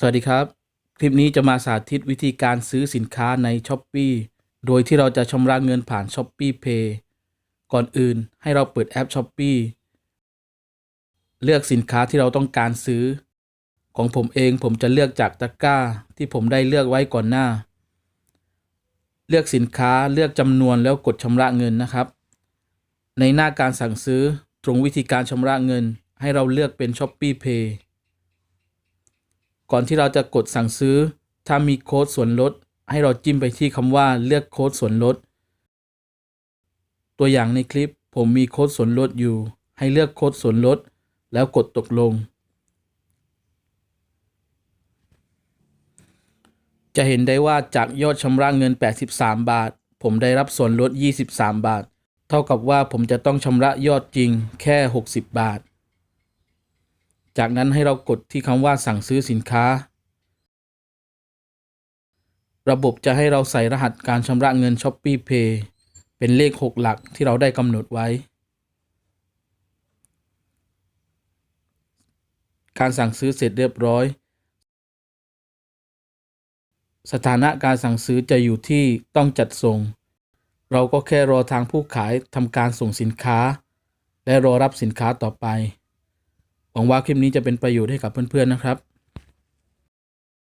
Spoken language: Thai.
สวัสดีครับ คลิปนี้จะมาสาธิตวิธีการซื้อสินค้าใน s h อ p e e โดยที่เราจะชำระเงินผ่าน s h อ p e e Pay ก่อนอื่นให้เราเปิดแอป s h อ p e e เลือกสินค้าที่เราต้องการซื้อ ของผมเองผมจะเลือกจากตะกร้า ที่ผมได้เลือกไว้ก่อนหน้า เลือกสินค้าเลือกจำนวนแล้วกดชำระเงินนะครับ ในหน้าการสั่งซื้อตรงวิธีการชำระเงิน ให้เราเลือกเป็น s h อ p e e Pay ก่อนที่เราจะกดสั่งซื้อ ถ้ามีโค้ดส่วนลด ให้เราจิ้มไปที่คำว่าเลือกโค้ดส่วนลด ตัวอย่างในคลิปผมมีโค้ดส่วนลดอยู่ ให้เลือกโค้ดส่วนลด แล้วกดตกลง จะเห็นได้ว่าจากยอดชำระเงิน 83 บาท ผมได้รับส่วนลด 23 บาท เท่ากับว่าผมจะต้องชำระยอดจริงแค่ 60 บาท จากนั้นให้เรากดที่คำว่าสั่งซื้อสินค้า ระบบจะให้เราใส่รหัสการชำระเงิน Shopee Pay เป็นเลข 6 หลักที่เราได้กำหนดไว้ การสั่งซื้อเสร็จเรียบร้อย สถานะการสั่งซื้อจะอยู่ที่ต้องจัดส่ง เราก็แค่รอทางผู้ขายทำการส่งสินค้า และรอรับสินค้าต่อไป หวังว่าคลิปนี้จะเป็นประโยชน์ให้กับเพื่อนๆนะครับ